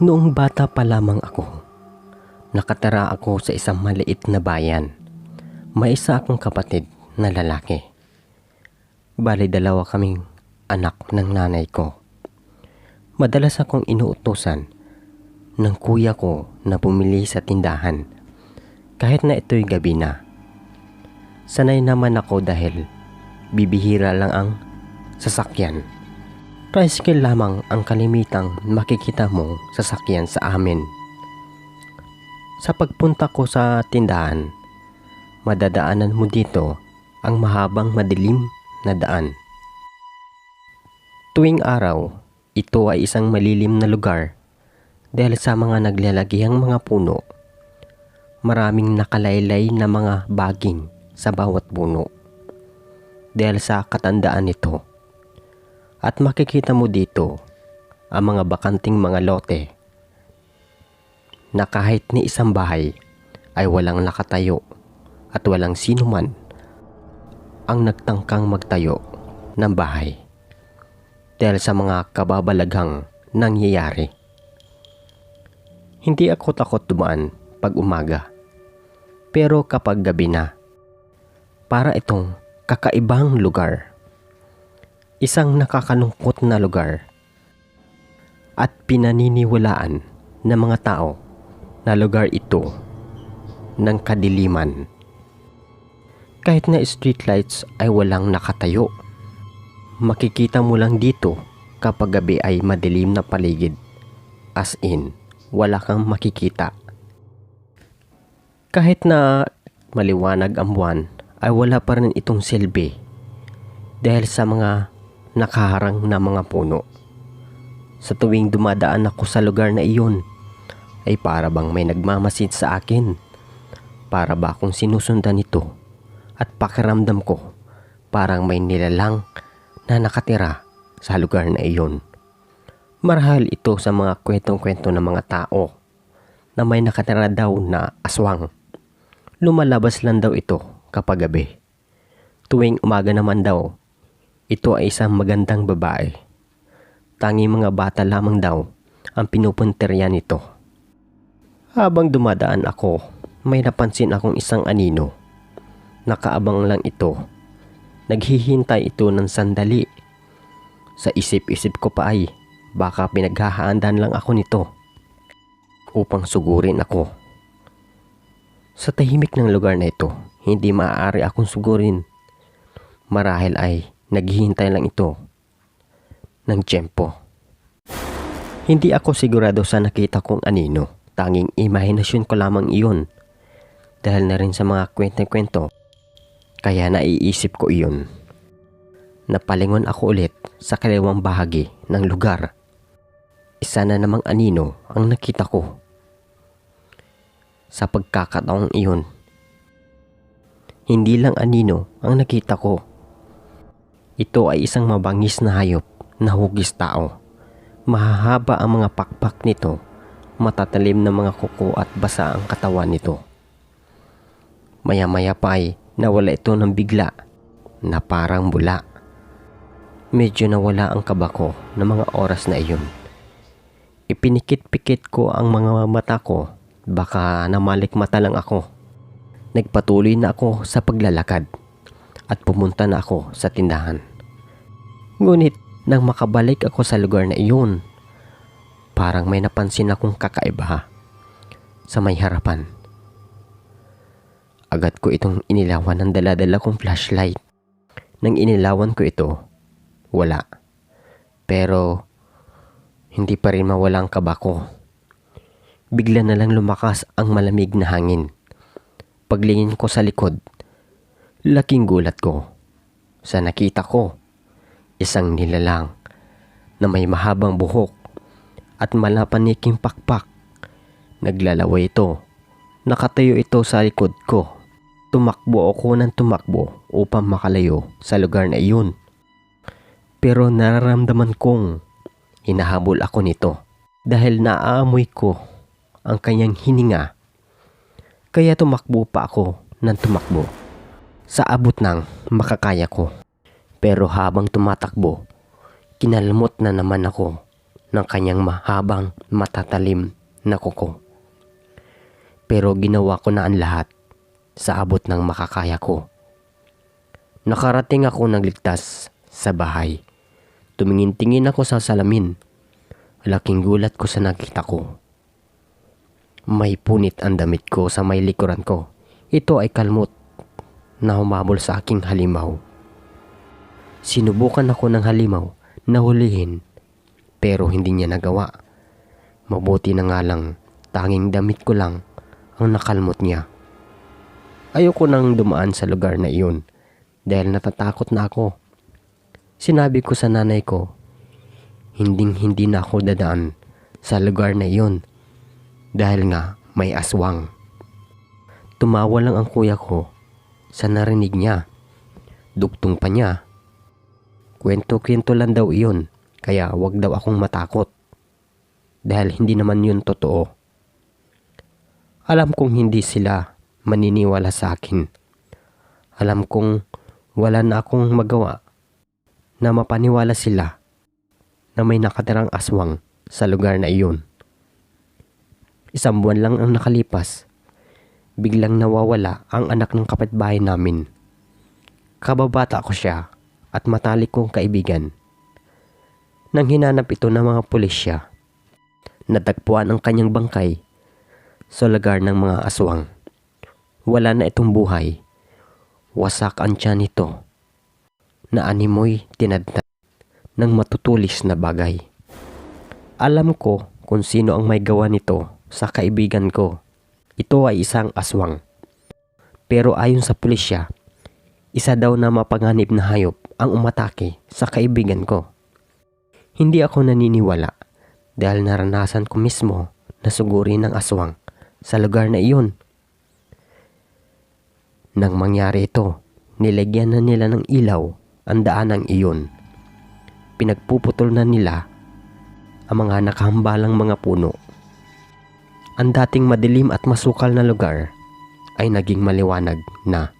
Noong bata pa lamang ako, nakatara ako sa isang maliit na bayan. May isa akong kapatid na lalaki. Bali dalawa kaming anak ng nanay ko. Madalas akong inuutosan ng kuya ko na bumili sa tindahan kahit na ito'y gabi na. Sanay naman ako dahil bibihira lang ang sasakyan. Tricycle lamang ang kalimitang makikita mong sasakyan sa amin. Sa pagpunta ko sa tindahan, madadaanan mo dito ang mahabang madilim na daan. Tuwing araw, ito ay isang malilim na lugar dahil sa mga naglalagihang mga puno. Maraming nakalaylay na mga baging sa bawat puno. Dahil sa katandaan nito, at makikita mo dito ang mga bakanting mga lote na kahit ni isang bahay ay walang nakatayo at walang sino man ang nagtangkang magtayo ng bahay dahil sa mga kababalaghang nangyayari. Hindi ako takot dumaan pag umaga pero kapag gabi na para itong kakaibang lugar isang nakakalungkot na lugar at pinaniniwalaan ng mga tao na lugar ito ng kadiliman. Kahit na streetlights ay walang nakatayo, makikita mo lang dito kapag gabi ay madilim na paligid. As in, wala kang makikita. Kahit na maliwanag ang buwan, ay wala pa rin itong silbi dahil sa mga nakaharang na mga puno. Sa tuwing dumadaan ako sa lugar na iyon, ay para bang may nagmamasid sa akin. Para ba akong sinusundan ito at pakiramdam ko parang may nilalang na nakatira sa lugar na iyon. Marahil ito sa mga kwentong-kwento ng mga tao na may nakatira daw na aswang. Lumalabas lang daw ito kapag gabi. Tuwing umaga naman daw ito ay isang magandang babae. Tangi mga bata lamang daw ang pinupunterya nito. Habang dumadaan ako, may napansin akong isang anino. Nakaabang lang ito. Naghihintay ito ng sandali. Sa isip-isip ko pa ay baka pinaghahaandan lang ako nito upang sugurin ako. Sa tahimik ng lugar na ito, hindi maaari akong sugurin. Marahil ay Naghihintay lang ito ng tiyempo. Hindi ako sigurado sa nakita kong anino. Tanging imahinasyon ko lamang iyon. Dahil na rin sa mga kwento-kwento. Kaya naiisip ko iyon. Napalingon ako ulit sa kaliwang bahagi ng lugar. Isa na namang anino ang nakita ko. Sa pagkakataong iyon, hindi lang anino ang nakita ko ito ay isang mabangis na hayop na hugis tao. Mahahaba ang mga pakpak nito, matatalim na mga kuko at basa ang katawan nito. Maya-maya pa ay nawala ito ng bigla na parang bula. Medyo nawala ang kabako ng mga oras na iyon. Ipinikit-pikit ko ang mga mata ko, baka namalik mata lang ako. Nagpatuloy na ako sa paglalakad at pumunta na ako sa tindahan. Ngunit nang makabalik ako sa lugar na iyon, parang may napansin akong kakaiba sa may harapan. Agad ko itong inilawan ng daladala kong flashlight. Nang inilawan ko ito, wala. Pero hindi pa rin mawala ang kaba ko. Bigla na lang lumakas ang malamig na hangin. Paglingin ko sa likod, laking gulat ko sa nakita ko Isang nilalang na may mahabang buhok at malapaniking pakpak. Naglalaway ito. Nakatayo ito sa likod ko. Tumakbo ako ng tumakbo upang makalayo sa lugar na iyon. Pero nararamdaman kong hinahabol ako nito dahil naaamoy ko ang kanyang hininga. Kaya tumakbo pa ako ng tumakbo sa abot ng makakaya ko. Pero habang tumatakbo, kinalmot na naman ako ng kanyang mahabang matatalim na kuko. Pero ginawa ko na ang lahat sa abot ng makakaya ko. Nakarating ako nagligtas sa bahay. Tumingin-tingin ako sa salamin. Laking gulat ko sa nakita ko. May punit ang damit ko sa may likuran ko. Ito ay kalmot na humabol sa aking halimaw. Sinubukan ako ng halimaw na hulihin pero hindi niya nagawa. Mabuti na nga lang tanging damit ko lang ang nakalmot niya. Ayoko nang dumaan sa lugar na iyon dahil natatakot na ako. Sinabi ko sa nanay ko, hinding hindi na ako dadaan sa lugar na iyon dahil nga may aswang. Tumawa lang ang kuya ko sa narinig niya. Dugtong pa niya. Kwento-kwento lang daw iyon kaya wag daw akong matakot dahil hindi naman yun totoo. Alam kong hindi sila maniniwala sa akin. Alam kong wala na akong magawa na mapaniwala sila na may nakatirang aswang sa lugar na iyon. Isang buwan lang ang nakalipas. Biglang nawawala ang anak ng kapitbahay namin. Kababata ko siya at matalik kong kaibigan. Nang hinanap ito ng mga pulisya, natagpuan ang kanyang bangkay sa lugar ng mga aswang. Wala na itong buhay. Wasak ang tiyan nito na animoy tinadtad ng matutulis na bagay. Alam ko kung sino ang may gawa nito sa kaibigan ko. Ito ay isang aswang. Pero ayon sa pulisya, isa daw na mapanganib na hayop ang umatake sa kaibigan ko. Hindi ako naniniwala dahil naranasan ko mismo na sugurin ng aswang sa lugar na iyon. Nang mangyari ito, nilagyan na nila ng ilaw ang daanang iyon. Pinagpuputol na nila ang mga nakahambalang mga puno. Ang dating madilim at masukal na lugar ay naging maliwanag na.